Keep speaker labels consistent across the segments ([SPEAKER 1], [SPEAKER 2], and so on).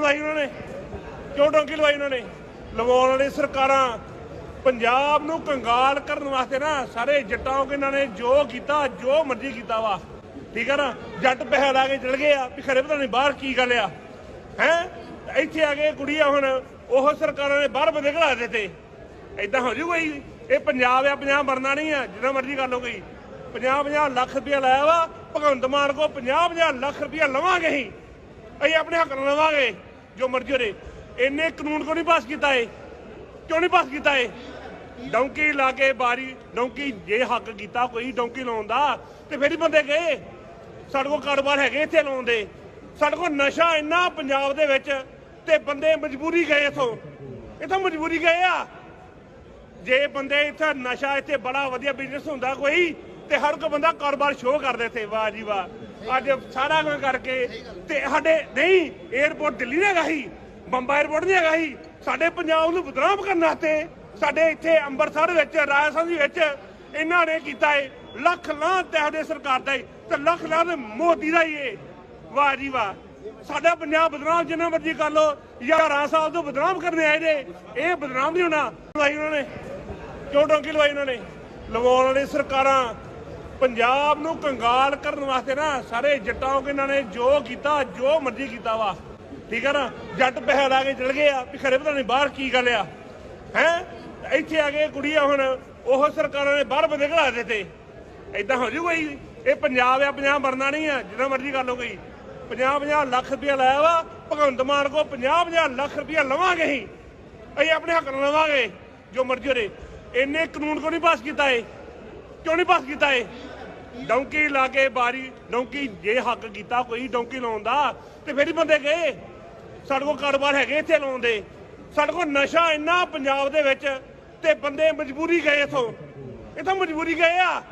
[SPEAKER 1] ਲਵਾਈ ਉਹਨਾਂ ਨੇ। ਕਿਉਂ ਡੋਂਕੀ ਲਵਾਈ ਉਹਨਾਂ ਨੇ? ਲਵਾਉਣ ਵਾਲੀ ਸਰਕਾਰਾਂ ਪੰਜਾਬ ਨੂੰ ਕੰਗਾਲ ਕਰਨ ਵਾਸਤੇ ਨਾ ਸਾਰੇ ਜੱਟਾਂ ਕੇ ਇਹਨਾਂ ਨੇ ਜੋ ਕੀਤਾ, ਜੋ ਮਰਜ਼ੀ ਕੀਤਾ ਵਾ। ਠੀਕ ਹੈ ਨਾ? ਜੱਟ ਪੈਸਾ ਲਾ ਕੇ ਚਲ ਗਏ ਆ ਵੀ ਖਰੇ ਪਤਾ ਨਹੀਂ ਬਾਹਰ ਕੀ ਗੱਲ ਆ। ਹੈ? ਇੱਥੇ ਆ ਕੇ ਕੁੜੀਆਂ ਹੁਣ ਉਹ ਸਰਕਾਰਾਂ ਨੇ ਬਾਹਰ ਬੰਦੇ ਘਲਾ ਦਿੱਤੇ। ਐਦਾਂ ਹੋ ਜੂ ਕੋਈ? ਇਹ ਪੰਜਾਬ ਆ ਪੰਜਾਬ ਮਰਨਾ ਨਹੀਂ ਆ, ਜਿੰਨਾ ਮਰਜ਼ੀ ਗੱਲ ਹੋ ਗਈ। 50 50 ਲੱਖ ਰੁਪਇਆ ਲਾਇਆ ਵਾ, ਭਗਵੰਤ ਮਾਨ ਕੋ 50 50 ਲੱਖ ਰੁਪਇਆ ਲਵਾਂਗੇ ਹੀ ਅਸੀਂ ਆਪਣੇ ਹੱਕ ਨਾਲ ਲਵਾਂਗੇ ਜੋ ਮਰਜ਼ੀ ਹੋਰੇ ਇੰਨੇ ਕਾਨੂੰਨ ਕੋ ਨਹੀਂ ਪਾਸ ਕੀਤਾ ਏ ਕਿਉਂ ਨਹੀਂ ਪਾਸ ਕੀਤਾ ਏ ਡੌਂਕੀ ਲਾ ਕੇ ਬਾਰੀ, ਡੌਂਕੀ ਜੇ ਹੱਕ ਕੀਤਾ ਕੋਈ ਡੌਂਕੀ ਲਾਉਣ ਦਾ, ਤੇ ਫਿਰ ਹੀ ਬੰਦੇ ਗਏ। ਸਾਡੇ ਕੋਲ ਕਾਰੋਬਾਰ ਹੈਗੇ ਇੱਥੇ ਲਾਉਣ ਦੇ। ਸਾਡੇ ਕੋਲ ਨਸ਼ਾ ਇੰਨਾ ਪੰਜਾਬ ਦੇ ਵਿੱਚ, ਤੇ ਬੰਦੇ ਮਜਬੂਰੀ ਗਏ ਇਥੋਂ। ਇਥੋਂ ਮਜਬੂਰੀ ਗਏ ਆ। ਜੇ ਬੰਦੇ ਇੱਥੇ ਨਸ਼ਾ, ਇੱਥੇ ਬੜਾ ਵਧੀਆ ਬਿਜ਼ਨਸ ਹੁੰਦਾ ਕੋਈ ਤੇ ਹਰ ਕੋ ਬੰਦਾ ਕਾਰੋਬਾਰ ਸ਼ੋਅ ਕਰਦੇ ਇੱਥੇ। ਵਾਹ ਜੀ ਵਾਹ। ਅੱਜ ਸਾਰਾ ਕੁਝ ਕਰਕੇ ਤੇ ਸਾਡੇ ਨਹੀਂ 에어ਪੋਰਟ ਦਿੱਲੀ ਦਾ ਗਾਹੀ ਬੰਬਾ 에어ਪੋਰਟ ਨਹੀਂ ਹੈਗਾ ਸਾਡੇ ਪੰਜਾਬ ਨੂੰ ਬਦਨਾਮ ਕਰਨ ਵਾਸਤੇ ਸਾਡੇ ਇੱਥੇ ਅੰਮ੍ਰਿਤਸਰ ਵਿੱਚ, ਰਾਜਸਥਾਨ ਦੇ ਵਿੱਚ ਇਹਨਾਂ ਨੇ ਕੀਤਾ ਏ। ਲੱਖ ਲਾਂ ਤੇ ਸਰਕਾਰ ਦਾ ਤੇ ਲੱਖ ਲਾਂ ਮੋਦੀ ਦਾ ਏ। ਵਾਹ ਜੀ ਵਾਹ। ਸਾਡਾ ਪੰਜਾਬ ਬਦਨਾਮ, ਜਿੰਨਾ ਮਰਜ਼ੀ ਕਰ ਲੋ ਯਾਰ ਰਾਜ ਸਾਹਿਬ ਤੋਂ ਬਦਨਾਮ ਕਰਨੇ ਆਏ ਨੇ। ਇਹ ਬਦਨਾਮ ਨਹੀਂ ਹੋਣਾ। ਲਵਾਈ ਉਹਨਾਂ ਨੇ। ਕਿਉਂ ਡੋਂਕੀ ਲਵਾਈ ਉਹਨਾਂ ਨੇ? ਲਵਾਉਣ ਵਾਲੀ ਸਰਕਾਰਾਂ ਪੰਜਾਬ ਨੂੰ ਕੰਗਾਲ ਕਰਨ ਵਾਸਤੇ ਨਾ ਸਾਰੇ ਜੱਟਾਂ ਨੂੰ ਇਹਨਾਂ ਨੇ ਜੋ ਕੀਤਾ, ਜੋ ਮਰਜ਼ੀ ਕੀਤਾ ਵਾ। ਠੀਕ ਹੈ ਨਾ? ਜੱਟ ਪੈਸਾ ਲਾ ਕੇ ਚਲ ਗਏ ਆ ਵੀ ਖਰੇ ਪਤਾ ਨਹੀਂ ਬਾਹਰ ਕੀ ਗੱਲ ਆ। ਹੈ? ਇੱਥੇ ਆ ਕੇ ਕੁੜੀਆਂ ਹੁਣ ਉਹ ਸਰਕਾਰਾਂ ਨੇ ਬਾਹਰ ਬੰਦੇ ਘਲਾ ਦਿੱਤੇ। ਐਦਾਂ ਹੋ ਜੂ। ਕੋਈ ਇਹ ਪੰਜਾਬ ਆ ਪੰਜਾਬ ਮਰਨਾ ਨਹੀਂ ਆ, ਜਿੰਨਾ ਮਰਜ਼ੀ ਗੱਲ ਹੋ ਗਈ। 50 50 ਲੱਖ ਰੁਪਇਆ ਲਾਇਆ ਵਾ, ਭਗਵੰਤ ਮਾਨ ਕੋ 50 50 ਲੱਖ ਰੁਪਇਆ ਲਵਾਂਗੇ ਹੀ ਅਸੀਂ ਆਪਣੇ ਹੱਕ ਨਾਲ ਲਵਾਂਗੇ, ਜੋ ਮਰਜ਼ੀ ਹੋਰੇ। ਇੰਨੇ ਕਾਨੂੰਨ ਕੋ ਨਹੀਂ ਪਾਸ ਕੀਤਾ ਏ ਕਿਉਂ ਨਹੀਂ ਪਾਸ ਕੀਤਾ ਏ ਡੌਂਕੀ ਲਾ ਕੇ ਬਾਰੀ, ਡੌਂਕੀ ਜੇ ਹੱਕ ਕੀਤਾ, ਕੋਈ ਡੌਂਕੀ ਲਾਉਣ ਦਾ, ਤੇ ਫਿਰ ਹੀ ਬੰਦੇ ਗਏ। ਸਾਡੇ ਕੋਲ ਕਾਰੋਬਾਰ ਹੈਗੇ ਇੱਥੇ ਲਾਉਣ ਦੇ। ਸਾਡੇ ਕੋਲ ਨਸ਼ਾ ਇੰਨਾ ਪੰਜਾਬ ਦੇ ਵਿੱਚ, ਤੇ ਬੰਦੇ ਮਜਬੂਰੀ ਗਏ ਇਥੋਂ। ਇਥੋਂ ਮਜਬੂਰੀ ਗਏ ਆ।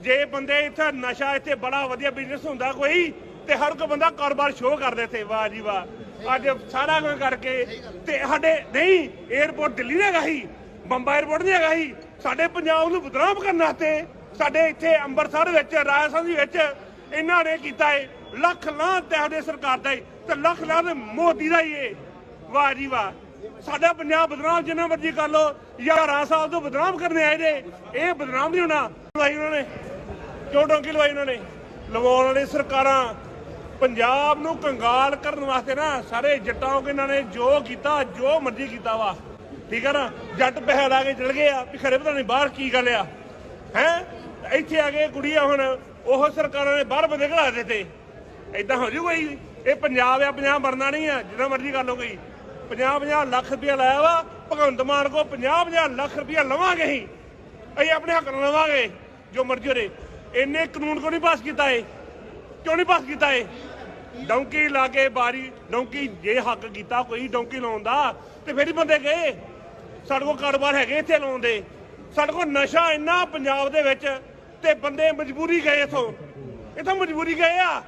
[SPEAKER 1] ਜੇ ਬੰਦੇ ਇੱਥੇ ਨਸ਼ਾ, ਇੱਥੇ ਬੜਾ ਵਧੀਆ ਬਿਜ਼ਨਸ ਹੁੰਦਾ ਕੋਈ, ਤੇ ਹਰ ਕੋ ਬੰਦਾ ਕਾਰੋਬਾਰ ਸ਼ੋਅ ਕਰਦੇ ਇੱਥੇ। ਵਾਹ ਜੀ ਵਾਹ। ਅੱਜ ਸਾਰਾ ਕੁਝ ਕਰਕੇ, ਤੇ ਸਾਡੇ, ਨਹੀਂ 에어ਪੋਰਟ ਦਿੱਲੀ ਦਾ ਹੈਗਾ ਹੀ ਬੰਬਾ 에어ਪੋਰਟ ਨਹੀਂ ਹੈਗਾ ਹੀ ਸਾਡੇ ਪੰਜਾਬ ਨੂੰ ਬਦਨਾਮ ਕਰਨ ਵਾਸਤੇ ਸਾਡੇ ਇੱਥੇ ਅੰਮ੍ਰਿਤਸਰ ਵਿੱਚ, ਰਾਜਸਥਾਨ ਵਿੱਚ ਇਹਨਾਂ ਨੇ ਕੀਤਾ ਏ, ਲੱਖ ਲਾਂ ਤੇ ਸਾਡੇ ਸਰਕਾਰ ਦਾ ਤੇ ਲੱਖ ਲਾਂ ਮੋਦੀ ਦਾ ਹੀ ਏ। ਵਾਹ ਜੀ ਵਾਹ। ਸਾਡਾ ਪੰਜਾਬ ਬਦਨਾਮ ਜਿੰਨਾ ਮਰਜ਼ੀ ਕਰ ਲੋ 11 ਸਾਲ ਤੋਂ ਬਦਨਾਮ ਕਰਨੇ ਆਏ ਨੇ। ਇਹ ਬਦਨਾਮ ਨਹੀਂ ਹੋਣਾ। ਲਵਾਈ ਉਹਨਾਂ ਨੇ। ਕਿਉਂ ਡੋਂਕੀ ਲਵਾਈ ਉਹਨਾਂ ਨੇ? ਲਵਾਉਣ ਵਾਲੀ ਸਰਕਾਰਾਂ ਪੰਜਾਬ ਨੂੰ ਕੰਗਾਲ ਕਰਨ ਵਾਸਤੇ ਨਾ ਸਾਰੇ ਜੱਟਾਂ ਕੇ ਇਹਨਾਂ ਨੇ ਜੋ ਕੀਤਾ, ਜੋ ਮਰਜ਼ੀ ਕੀਤਾ ਵਾ। ਠੀਕ ਹੈ ਨਾ? ਜੱਟ ਪੈਸਾ ਲਾ ਕੇ ਚਲ ਗਏ ਆ ਵੀ ਖਰੇ ਪਤਾ ਨਹੀਂ ਬਾਹਰ ਕੀ ਗੱਲ ਆ। ਹੈ? ਇੱਥੇ ਆ ਕੇ ਕੁੜੀਆਂ ਹੁਣ ਉਹ ਸਰਕਾਰਾਂ ਨੇ ਬਾਹਰ ਬੰਦੇ ਘਲਾ ਦਿੱਤੇ। ਐਦਾਂ ਹੋ ਜੂ। ਕੋਈ ਇਹ ਪੰਜਾਬ ਆ, ਪੰਜਾਬ ਮਰਨਾ ਨਹੀਂ ਆ, ਜਿੰਨਾ ਮਰਜ਼ੀ ਗੱਲ ਹੋ ਗਈ 50 50 ਲੱਖ ਰੁਪਇਆ ਲਾਇਆ ਵਾ, ਭਗਵੰਤ ਮਾਨ ਕੋ 50 50 ਲੱਖ ਰੁਪਇਆ ਲਵਾਂਗੇ ਹੀ ਅਸੀਂ ਆਪਣੇ ਹੱਕ ਨਾਲ ਲਵਾਂਗੇ, ਜੋ ਮਰਜ਼ੀ ਹੋਰੇ। ਇੰਨੇ ਕਾਨੂੰਨ ਕੋ ਨਹੀਂ ਪਾਸ ਕੀਤਾ ਏ ਕਿਉਂ ਨਹੀਂ ਪਾਸ ਕੀਤਾ ਏ ਡੌਂਕੀ ਲਾ ਕੇ ਬਾਰੀ, ਡੌਂਕੀ ਜੇ ਹੱਕ ਕੀਤਾ, ਕੋਈ ਡੌਂਕੀ ਲਾਉਣ ਦਾ, ਤੇ ਫਿਰ ਹੀ ਬੰਦੇ ਗਏ। ਸਾਡੇ ਕੋਲ ਕਾਰੋਬਾਰ ਹੈਗੇ ਇੱਥੇ ਲਾਉਣ ਦੇ। ਸਾਡੇ ਕੋਲ ਨਸ਼ਾ ਇੰਨਾ ਪੰਜਾਬ ਦੇ ਵਿੱਚ ਤੇ ਬੰਦੇ ਮਜਬੂਰੀ ਗਏ ਇਥੋਂ। ਇਥੋਂ ਮਜਬੂਰੀ ਗਏ ਆ।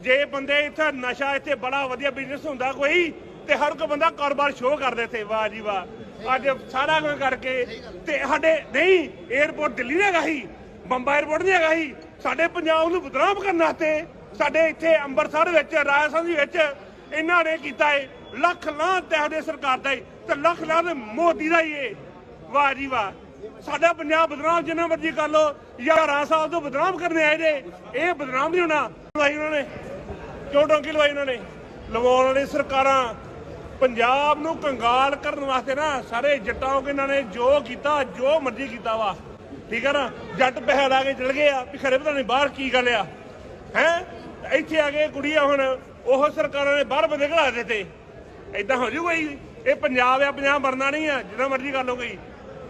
[SPEAKER 1] ਜੇ ਬੰਦੇ ਇੱਥੇ ਨਸ਼ਾ ਇੱਥੇ ਬੜਾ ਵਧੀਆ ਬਿਜ਼ਨਸ ਹੁੰਦਾ ਕੋਈ, ਤੇ ਹਰ ਕੋ ਬੰਦਾ ਕਾਰੋਬਾਰ ਸ਼ੋਅ ਕਰਦੇ ਇੱਥੇ। ਵਾਹ ਜੀ ਵਾਹ। ਅੱਜ ਸਾਰਾ ਕੁਝ ਕਰਕੇ ਤੇ ਸਾਡੇ ਨਹੀਂ 에어ਪੋਰਟ ਦਿੱਲੀ ਦਾ ਹੈਗਾ ਹੀ ਬੰਬਾ 에어ਪੋਰਟ ਨਹੀਂ ਹੈਗਾ ਹੀ ਸਾਡੇ ਪੰਜਾਬ ਨੂੰ ਬਦਨਾਮ ਕਰਨ ਵਾਸਤੇ ਸਾਡੇ ਇੱਥੇ ਅੰਮ੍ਰਿਤਸਰ ਵਿੱਚ, ਰਾਜਸਥਾਨ ਦੇ ਵਿੱਚ ਇਹਨਾਂ ਨੇ ਕੀਤਾ ਏ। ਲੱਖ ਲਾਂ ਤੇ ਸਾਡੇ ਸਰਕਾਰ ਦਾ ਏ। ਤੇ ਲੱਖ ਲਾਂ ਮੋਦੀ ਦਾ ਏ। ਵਾਹ ਜੀ ਵਾਹ। ਸਾਡਾ ਪੰਜਾਬ ਬਦਨਾਮ, ਜਿੰਨਾ ਮਰਜ਼ੀ ਕਰ ਲੋ 11 ਸਾਲ ਤੋਂ ਬਦਨਾਮ ਕਰਨੇ ਆਏ ਨੇ। ਇਹ ਬਦਨਾਮ ਨਹੀਂ ਹੋਣਾ। ਲਵਾਈ ਉਹਨਾਂ ਨੇ। ਕਿਉਂ ਡੋਂਕੀ ਲਵਾਈ ਉਹਨਾਂ ਨੇ? ਲਵਾਉਣ ਵਾਲੀ ਸਰਕਾਰਾਂ ਪੰਜਾਬ ਨੂੰ ਕੰਗਾਲ ਕਰਨ ਵਾਸਤੇ ਨਾ ਸਾਰੇ ਜੱਟਾਂ ਨੂੰ ਇਹਨਾਂ ਨੇ ਜੋ ਕੀਤਾ, ਜੋ ਮਰਜ਼ੀ ਕੀਤਾ ਵਾ। ਠੀਕ ਹੈ ਨਾ? ਜੱਟ ਪੈਸਾ ਲਾ ਕੇ ਚਲ ਗਏ ਆ, ਵੀ ਖਰੇ ਪਤਾ ਨਹੀਂ ਬਾਹਰ ਕੀ ਗੱਲ ਆ। ਹੈ? ਇੱਥੇ ਆ ਕੇ ਕੁੜੀਆਂ ਹੁਣ ਉਹ ਸਰਕਾਰਾਂ ਨੇ ਬਾਹਰ ਬੰਦੇ ਘਲਾ ਦਿੱਤੇ। ਐਦਾਂ ਹੋ ਜੂ ਕੋਈ? ਇਹ ਪੰਜਾਬ ਆ, ਪੰਜਾਬ ਮਰਨਾ ਨਹੀਂ ਆ, ਜਿੰਨਾ ਮਰਜ਼ੀ ਕਰ ਲਓ ਗਈ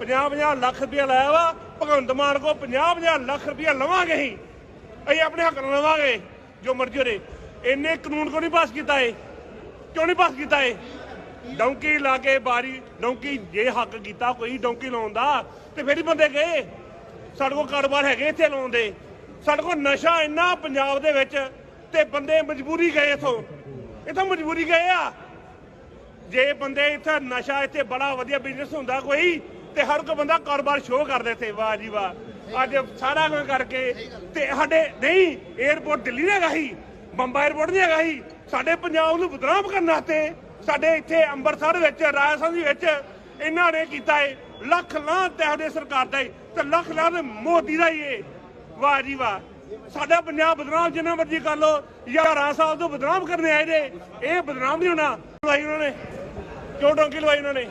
[SPEAKER 1] 50 50 ਲੱਖ ਰੁਪਇਆ ਲਾਇਆ ਵਾ, ਭਗਵੰਤ ਮਾਨ ਕੋ 50 50 ਲੱਖ ਰੁਪਇਆ ਲਵਾਂਗੇ ਹੀ ਅਸੀਂ ਆਪਣੇ ਹੱਕ ਲਵਾਂਗੇ, ਜੋ ਮਰਜ਼ੀ ਹੋਰੇ। ਇੰਨੇ ਕਾਨੂੰਨ ਕੋ ਨਹੀਂ ਪਾਸ ਕੀਤਾ ਏ ਕਿਉਂ ਨਹੀਂ ਪਾਸ ਕੀਤਾ ਏ ਡੌਂਕੀ ਲਾ ਕੇ ਬਾਰੀ, ਡੌਂਕੀ ਜੇ ਹੱਕ ਕੀਤਾ, ਕੋਈ ਡੌਂਕੀ ਲਾਉਣ ਦਾ, ਤੇ ਫਿਰ ਹੀ ਬੰਦੇ ਗਏ। ਸਾਡੇ ਕੋਲ ਕਾਰੋਬਾਰ ਹੈਗੇ ਇੱਥੇ ਲਾਉਣ ਦੇ। ਸਾਡੇ ਕੋਲ ਨਸ਼ਾ ਇੰਨਾ ਪੰਜਾਬ ਦੇ ਵਿੱਚ, ਤੇ ਬੰਦੇ ਮਜਬੂਰੀ ਗਏ ਇਥੋਂ। ਇਥੋਂ ਮਜਬੂਰੀ ਗਏ ਆ। ਜੇ ਬੰਦੇ ਇੱਥੇ ਨਸ਼ਾ, ਇੱਥੇ ਬੜਾ ਵਧੀਆ ਬਿਜ਼ਨਸ ਹੁੰਦਾ ਕੋਈ ਤੇ ਹਰ ਕੋ ਬੰਦਾ ਕਾਰੋਬਾਰ ਸ਼ੋਅ ਕਰਦਾ ਇੱਥੇ, ਵਾਹ ਜੀ ਵਾਹ। ਅੱਜ ਸਾਰਾ ਕੁਝ ਕਰਕੇ ਤੇ ਸਾਡੇ, ਨਹੀਂ 에어ਪੋਰਟ ਦਿੱਲੀ ਦਾ ਹੈਗਾ ਬੰਬਾ 에어ਪੋਰਟ ਨਹੀਂ ਹੈਗਾ ਸਾਡੇ ਪੰਜਾਬ ਨੂੰ ਬਦਨਾਮ ਕਰਨ ਵਾਸਤੇ ਸਾਡੇ ਇੱਥੇ ਅੰਮ੍ਰਿਤਸਰ ਵਿੱਚ, ਰਾਜਸਥਾਨ ਦੇ ਵਿੱਚ ਇਹਨਾਂ ਨੇ ਕੀਤਾ ਏ, ਲੱਖ ਲਾਂ ਤੇ ਸਰਕਾਰ ਦਾ ਏ, ਤੇ ਲੱਖ ਲਾਂ ਮੋਦੀ ਦਾ ਏ। ਵਾਹ ਜੀ ਵਾਹ। ਸਾਡਾ ਪੰਜਾਬ ਬਦਨਾਮ, ਜਿੰਨਾ ਮਰਜ਼ੀ ਕਰ ਲੋ ਯਾਰਾ ਸਾਹਿਬ ਤੋਂ ਬਦਨਾਮ ਕਰਨੇ ਆਏ ਨੇ। ਇਹ ਬਦਨਾਮ ਨਹੀਂ ਹੋਣਾ। ਲਵਾਈ ਉਹਨਾਂ ਨੇ। ਕਿਉਂ ਡੋਂਕੀ ਲਵਾਈ ਉਹਨਾਂ ਨੇ?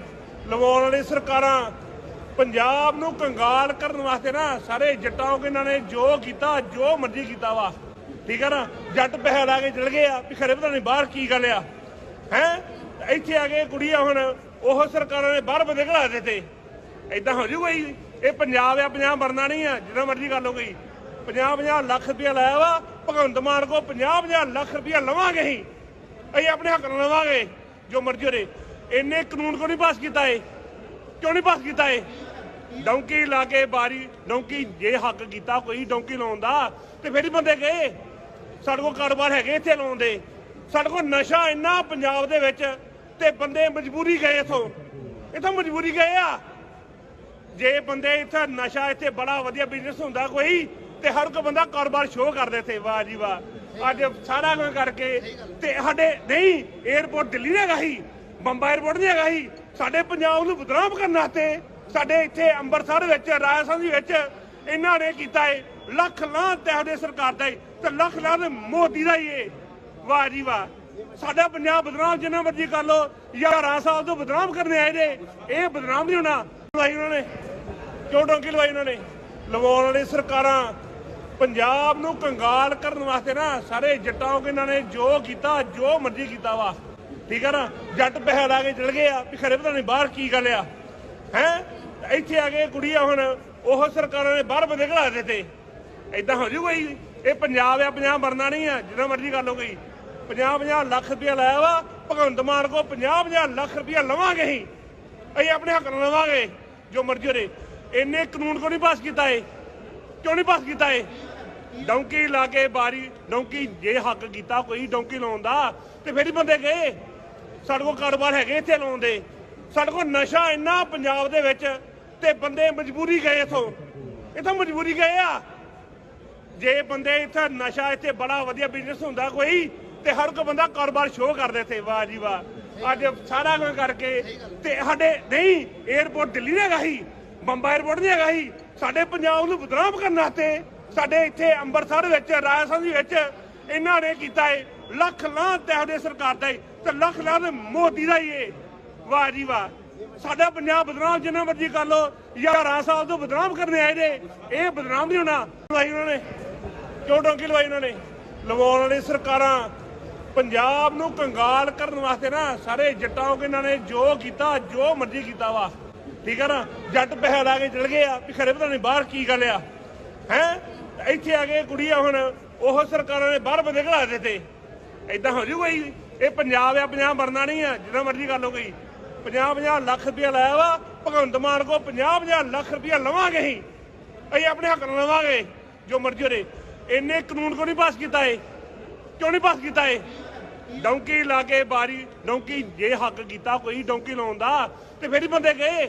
[SPEAKER 1] ਲਵਾਉਣ ਵਾਲੀ ਸਰਕਾਰਾਂ ਪੰਜਾਬ ਨੂੰ ਕੰਗਾਲ ਕਰਨ ਵਾਸਤੇ ਨਾ ਸਾਰੇ ਜੱਟਾਂ ਕੇ ਇਹਨਾਂ ਨੇ ਜੋ ਕੀਤਾ, ਜੋ ਮਰਜ਼ੀ ਕੀਤਾ ਵਾ। ਠੀਕ ਹੈ ਨਾ? ਜੱਟ ਪੈਸੇ ਲਾ ਕੇ ਚਲ ਗਏ ਆ ਵੀ ਖਰੇ ਪਤਾ ਨਹੀਂ ਬਾਹਰ ਕੀ ਗੱਲ ਆ। ਹੈ? ਇੱਥੇ ਆ ਕੇ ਕੁੜੀਆਂ ਹੁਣ ਉਹ ਸਰਕਾਰਾਂ ਨੇ ਬਾਹਰ ਬੰਦੇ ਘਲਾ ਦਿੱਤੇ। ਐਦਾਂ ਹੋ ਜੂਗਾ ਹੀ ਇਹ ਪੰਜਾਬ ਆ ਪੰਜਾਬ ਮਰਨਾ ਨਹੀਂ ਆ, ਜਿੰਨਾ ਮਰਜ਼ੀ ਗੱਲ ਹੋ ਗਈ। 50 50 ਲੱਖ ਰੁਪਇਆ ਲਾਇਆ ਵਾ, ਭਗਵੰਤ ਮਾਨ ਕੋ 50 50 ਲੱਖ ਰੁਪਇਆ ਲਵਾਂਗੇ ਹੀ ਅਸੀਂ ਆਪਣੇ ਹੱਕ ਨਾਲ ਲਵਾਂਗੇ, ਜੋ ਮਰਜ਼ੀ ਹੋਰੇ। ਇੰਨੇ ਕਾਨੂੰਨ ਕੋ ਨਹੀਂ ਪਾਸ ਕੀਤਾ ਏ ਕਿਉਂ ਨਹੀਂ ਪਾਸ ਕੀਤਾ ਇਹ? ਡੌਂਕੀ ਲਾ ਕੇ ਬਾਰੀ, ਡੌਂਕੀ ਜੇ ਹੱਕ ਕੀਤਾ, ਕੋਈ ਡੌਂਕੀ ਲਾਉਣ ਦਾ, ਤੇ ਫਿਰ ਹੀ ਬੰਦੇ ਗਏ। ਸਾਡੇ ਕੋਲ ਕਾਰੋਬਾਰ ਹੈਗੇ ਇੱਥੇ ਲਾਉਣ ਦੇ। ਸਾਡੇ ਕੋਲ ਨਸ਼ਾ ਇੰਨਾ ਪੰਜਾਬ ਦੇ ਵਿੱਚ, ਤੇ ਬੰਦੇ ਮਜਬੂਰੀ ਗਏ ਇਥੋਂ। ਇਥੋਂ ਮਜਬੂਰੀ ਗਏ ਆ। ਜੇ ਬੰਦੇ ਇੱਥੇ ਨਸ਼ਾ, ਇੱਥੇ ਬੜਾ ਵਧੀਆ ਬਿਜ਼ਨਸ ਹੁੰਦਾ ਕੋਈ, ਤੇ ਹਰ ਕੋ ਬੰਦਾ ਕਾਰੋਬਾਰ ਸ਼ੋਅ ਕਰਦੇ ਇੱਥੇ। ਵਾਹ ਜੀ ਵਾਹ। ਅੱਜ ਸਾਰਾ ਕੁਝ ਕਰਕੇ, ਤੇ ਸਾਡੇ, ਨਹੀਂ 에어ਪੋਰਟ ਦਿੱਲੀ ਦਾ ਹੈਗਾ ਹੀ ਬੰਬਾ 에어ਪੋਰਟ ਨਹੀਂ ਹੈਗਾ ਹੀ ਸਾਡੇ ਪੰਜਾਬ ਨੂੰ ਬਦਨਾਮ ਕਰਨ ਵਾਸਤੇ ਸਾਡੇ ਇੱਥੇ ਅੰਮ੍ਰਿਤਸਰ ਵਿੱਚ, ਰਾਜਸਥਾਨ ਦੇ ਵਿੱਚ ਇਹਨਾਂ ਨੇ ਕੀਤਾ ਏ। ਲੱਖ ਲਾਂ ਤੁਹਾਡੇ ਸਰਕਾਰ ਦਾ ਏ ਤੇ ਲੱਖ ਲਾਂ ਮੋਦੀ ਦਾ ਏ। ਵਾਹ ਜੀ ਵਾਹ। ਸਾਡਾ ਪੰਜਾਬ ਬਦਨਾਮ, ਜਿੰਨਾ ਮਰਜ਼ੀ ਕਰ ਲੋ 11 ਸਾਲ ਤੋਂ ਬਦਨਾਮ ਕਰਨੇ ਆਏ ਨੇ। ਇਹ ਬਦਨਾਮ ਨਹੀਂ ਹੋਣਾ। ਲਵਾਈ ਉਹਨਾਂ ਨੇ। ਕਿਉਂ ਡੋਂਕੀ ਲਵਾਈ ਉਹਨਾਂ ਨੇ? ਲਵਾਉਣ ਵਾਲੀ ਸਰਕਾਰਾਂ ਪੰਜਾਬ ਨੂੰ ਕੰਗਾਲ ਕਰਨ ਵਾਸਤੇ ਨਾ ਸਾਰੇ ਜੱਟਾਂ ਇਹਨਾਂ ਨੇ ਜੋ ਕੀਤਾ, ਜੋ ਮਰਜ਼ੀ ਕੀਤਾ ਵਾ। ਠੀਕ ਹੈ ਨਾ? ਜੱਟ ਪੈਸੇ ਲਾ ਕੇ ਚਲ ਗਏ ਆ ਵੀ ਖਰੇ ਪਤਾ ਨਹੀਂ ਬਾਹਰ ਕੀ ਗੱਲ ਆ। ਹੈ? ਇੱਥੇ ਆ ਕੇ ਕੁੜੀਆਂ ਹੁਣ ਉਹ ਸਰਕਾਰਾਂ ਨੇ ਬਾਹਰ ਬੰਦੇ ਘਲਾ ਦਿੱਤੇ। ਐਦਾਂ ਹੋ ਜੂਗਾ ਕੋਈ? ਇਹ ਪੰਜਾਬ ਆ, ਪੰਜਾਬ ਮਰਨਾ ਨਹੀਂ ਆ, ਜਿੰਨਾ ਮਰਜ਼ੀ ਗੱਲ ਹੋ ਗਈ। 50 50 ਲੱਖ ਰੁਪਇਆ ਲਾਇਆ ਵਾ, ਭਗਵੰਤ ਮਾਨ ਕੋ 50 50 ਲੱਖ ਰੁਪਇਆ ਲਵਾਂਗੇ ਹੀ ਅਸੀਂ ਆਪਣੇ ਹੱਕ ਨਾਲ ਲਵਾਂਗੇ, ਜੋ ਮਰਜ਼ੀ ਹੋਰੇ। ਇੰਨੇ ਕਾਨੂੰਨ ਕੋ ਨਹੀਂ ਪਾਸ ਕੀਤਾ ਏ ਕਿਉਂ ਨਹੀਂ ਪਾਸ ਕੀਤਾ ਏ ਡੌਂਕੀ ਲਾ ਕੇ ਬਾਰੀ, ਡੌਂਕੀ ਜੇ ਹੱਕ ਕੀਤਾ, ਕੋਈ ਡੌਂਕੀ ਲਾਉਣ ਦਾ, ਤੇ ਫਿਰ ਹੀ ਬੰਦੇ ਗਏ। ਸਾਡੇ ਕੋਲ ਕਾਰੋਬਾਰ ਹੈਗੇ ਇੱਥੇ ਲਾਉਣ ਦੇ। ਸਾਡੇ ਕੋਲ ਨਸ਼ਾ ਇੰਨਾ ਪੰਜਾਬ ਦੇ ਵਿੱਚ ਤੇ ਬੰਦੇ ਮਜਬੂਰੀ ਗਏ ਇਥੋਂ। ਇਥੋਂ ਮਜਬੂਰੀ ਗਏ ਆ। ਜੇ ਬੰਦੇ ਇੱਥੇ ਨਸ਼ਾ ਇੱਥੇ ਬੜਾ ਵਧੀਆ ਬਿਜ਼ਨਸ ਹੁੰਦਾ ਕੋਈ, ਤੇ ਹਰ ਕੋ ਬੰਦਾ ਕਾਰੋਬਾਰ ਸ਼ੋਅ ਕਰਦਾ ਇੱਥੇ। ਵਾਹ ਜੀ ਵਾਹ। ਅੱਜ ਸਾਰਾ ਕੁਝ ਕਰਕੇ ਤੇ ਸਾਡੇ ਨਹੀਂ 에어ਪੋਰਟ ਦਿੱਲੀ ਦਾ ਹੈਗਾ ਹੀ ਬੰਬਾ 에어ਪੋਰਟ ਨਹੀਂ ਹੈਗਾ ਹੀ ਸਾਡੇ ਪੰਜਾਬ ਨੂੰ ਬਦਨਾਮ ਕਰਨ ਵਾਸਤੇ ਸਾਡੇ ਇੱਥੇ ਅੰਮ੍ਰਿਤਸਰ ਵਿੱਚ, ਰਾਜਸਥਾਨ ਦੇ ਵਿੱਚ ਇਹਨਾਂ ਨੇ ਕੀਤਾ ਹੈ ਲੱਖ ਲਾਂ ਤੇ ਸਰਕਾਰ ਦਾ ਏ ਤੇ ਲੱਖ ਮੋਦੀ ਦਾ ਹੀ ਏ ਵਾਹ ਜੀ ਵਾਹ ਸਾਡਾ ਪੰਜਾਬ ਬਦਨਾਮ ਜਿੰਨਾ ਮਰਜ਼ੀ ਕਰ ਲੋ 11 ਸਾਲ ਤੋਂ ਬਦਨਾਮ ਕਰਨੇ ਆਏ ਨੇ। ਇਹ ਬਦਨਾਮ ਨਹੀਂ ਹੋਣਾ। ਲਵਾਈ ਉਹਨਾਂ ਨੇ, ਕਿਉਂ ਡੋਂਕੀ ਲਵਾਈ ਉਹਨਾਂ ਨੇ? ਲਵਾਉਣ ਵਾਲੀ ਸਰਕਾਰਾਂ ਪੰਜਾਬ ਨੂੰ ਕੰਗਾਲ ਕਰਨ ਵਾਸਤੇ ਨਾ ਸਾਰੇ ਜੱਟਾਂ ਨੂੰ ਇਹਨਾਂ ਨੇ ਜੋ ਕੀਤਾ, ਜੋ ਮਰਜ਼ੀ ਕੀਤਾ ਵਾ। ਠੀਕ ਹੈ ਨਾ? ਜੱਟ ਪੈਸੇ ਲਾ ਕੇ ਚਲ ਗਏ ਆ, ਵੀ ਖਰੇ ਪਤਾ ਨਹੀਂ ਬਾਹਰ ਕੀ ਗੱਲ ਆ। ਹੈ? ਇੱਥੇ ਆ ਕੇ ਕੁੜੀਆਂ ਹੁਣ ਉਹ ਸਰਕਾਰਾਂ ਨੇ ਬਾਹਰ ਬੰਦੇ ਘਲਾ ਦਿੱਤੇ। ਐਦਾਂ ਹੋ ਜੂਗਾ ਹੀ ਇਹ ਪੰਜਾਬ ਆ ਪੰਜਾਬ ਮਰਨਾ ਨਹੀਂ ਆ, ਜਿੰਨਾ ਮਰਜ਼ੀ ਗੱਲ ਹੋ ਗਈ। 50 50 ਲੱਖ ਰੁਪਇਆ ਲਾਇਆ ਵਾ, ਭਗਵੰਤ ਮਾਨ ਕੋ 50 50 ਲੱਖ ਰੁਪਇਆ ਲਵਾਂਗੇ ਹੀ ਅਸੀਂ ਆਪਣੇ ਹੱਕ ਨਾਲ ਲਵਾਂਗੇ, ਜੋ ਮਰਜ਼ੀ ਹੋਰੇ। ਇੰਨੇ ਕਾਨੂੰਨ ਕੋ ਨਹੀਂ ਪਾਸ ਕੀਤਾ ਏ ਕਿਉਂ ਨਹੀਂ ਪਾਸ ਕੀਤਾ ਏ ਡੌਂਕੀ ਲਾ ਕੇ ਬਾਰੀ, ਡੌਂਕੀ ਜੇ ਹੱਕ ਕੀਤਾ, ਕੋਈ ਡੌਂਕੀ ਲਾਉਣ ਦਾ, ਤੇ ਫਿਰ ਹੀ ਬੰਦੇ ਗਏ।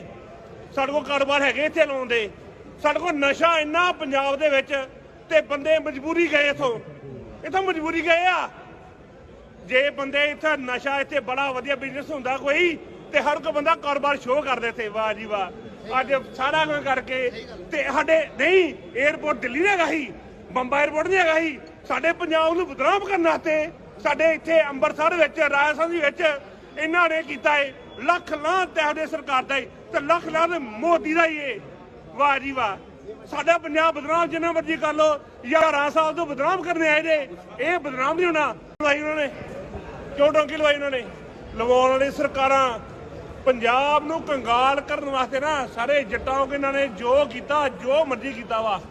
[SPEAKER 1] ਸਾਡੇ ਕੋਲ ਕਾਰੋਬਾਰ ਹੈਗੇ ਇੱਥੇ ਲਾਉਣ ਦੇ। ਸਾਡੇ ਕੋਲ ਨਸ਼ਾ ਇੰਨਾ ਪੰਜਾਬ ਦੇ ਵਿੱਚ, ਤੇ ਬੰਦੇ ਮਜਬੂਰੀ ਗਏ ਇਥੋਂ। ਇਥੋਂ ਮਜਬੂਰੀ ਗਏ ਆ। ਜੇ ਬੰਦੇ ਇੱਥੇ ਨਸ਼ਾ ਇੱਥੇ ਬੜਾ ਵਧੀਆ ਬਿਜ਼ਨਸ ਹੁੰਦਾ ਕੋਈ, ਤੇ ਹਰ ਕੋ ਬੰਦਾ ਕਾਰੋਬਾਰ ਸ਼ੋਅ ਕਰਦਾ ਇੱਥੇ, ਵਾਹ ਜੀ ਵਾਹ। ਅੱਜ ਸਾਰਾ ਕੁਝ ਕਰਕੇ, ਤੇ ਸਾਡੇ, ਨਹੀਂ 에어ਪੋਰਟ ਦਿੱਲੀ ਦਾ ਹੈਗਾ ਹੀ 에어ਪੋਰਟ ਨਹੀਂ ਹੈਗਾ ਹੀ ਸਾਡੇ ਪੰਜਾਬ ਨੂੰ ਬਦਨਾਮ ਕਰਨ ਵਾਸਤੇ, ਸਾਡੇ ਇੱਥੇ ਅੰਮ੍ਰਿਤਸਰ ਵਿੱਚ, ਰਾਜਸਥਾਨ ਦੇ ਵਿੱਚ ਇਹਨਾਂ ਨੇ ਕੀਤਾ ਏ, ਲੱਖ ਲਾਂ ਤਹਿਦੇ ਸਰਕਾਰ ਦਾ ਤੇ ਲੱਖ ਲਾਂ ਮੋਦੀ ਦਾ ਹੀ ਏ। ਵਾਹ ਜੀ ਵਾਹ। ਸਾਡਾ ਪੰਜਾਬ ਬਦਨਾਮ, ਜਿੰਨਾ ਮਰਜ਼ੀ ਕਰ ਲੋ ਯਾਰ ਰਾਜ ਸਾਹਿਬ ਤੋਂ ਬਦਨਾਮ ਕਰਨੇ ਆਏ ਨੇ, ਇਹ ਬਦਨਾਮ ਨਹੀਂ ਹੋਣਾ। ਉਹਨਾਂ ਨੇ ਕਿਉਂ ਡੋਂਕੀ ਲਵਾਈ ਉਹਨਾਂ ਨੇ? ਲਵਾਉਣ ਵਾਲੀ ਸਰਕਾਰਾਂ ਪੰਜਾਬ ਨੂੰ ਕੰਗਾਲ ਕਰਨ ਵਾਸਤੇ ਨਾ ਸਾਰੇ ਜੱਟਾਂ ਨੂੰ ਇਹਨਾਂ ਨੇ ਜੋ ਕੀਤਾ, ਜੋ ਮਰਜ਼ੀ ਕੀਤਾ ਵਾ।